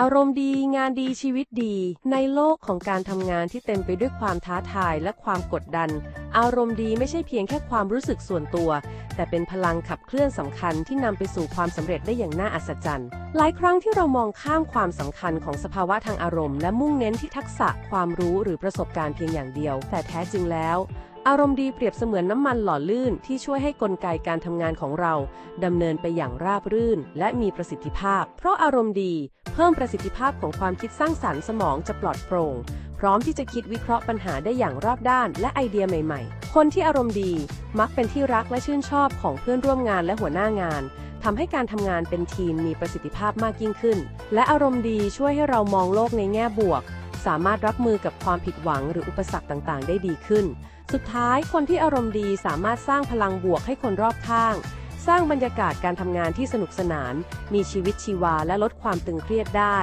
อารมณ์ดีงานดีชีวิตดี ในโลกของการทำงานที่เต็มไปด้วยความท้าทายและความกดดัน อารมณ์ดีไม่ใช่เพียงแค่ความรู้สึกส่วนตัว แต่เป็นพลังขับเคลื่อนสำคัญที่นำไปสู่ความสำเร็จได้อย่างน่าอัศจรรย์ หลายครั้งที่เรามองข้ามความสำคัญของสภาวะทางอารมณ์และมุ่งเน้นที่ทักษะความรู้หรือประสบการณ์เพียงอย่างเดียว แต่แท้จริงแล้ว อารมณ์ดีเปรียบเสมือนน้ำมันหล่อลื่นที่ช่วยให้กลไกการทำงานของเราดำเนินไปอย่างราบรื่น และมีประสิทธิภาพ เพราะอารมณ์ดี เพิ่มประสิทธิภาพของความคิดสร้างสรรค์สมองจะปลอดโปร่ง พร้อมที่จะคิดวิเคราะห์ปัญหาได้อย่างรอบด้านและไอเดียใหม่ ๆ คนที่อารมณ์ดีมักเป็นที่รักและชื่นชอบของเพื่อนร่วมงานและหัวหน้างานทำให้การทำงานเป็นทีมมีประสิทธิภาพมากยิ่งขึ้น และอารมณ์ดีช่วยให้เรามองโลกในแง่บวก สามารถรับมือกับความผิดหวังหรืออุปสรรคต่างๆ ได้ดีขึ้น สุดท้ายคนที่อารมณ์ดีสามารถสร้างพลังบวกให้คนรอบข้าง สร้างบรรยากาศการทำงานที่สนุกสนาน มีชีวิตชีวาและลดความตึงเครียดได้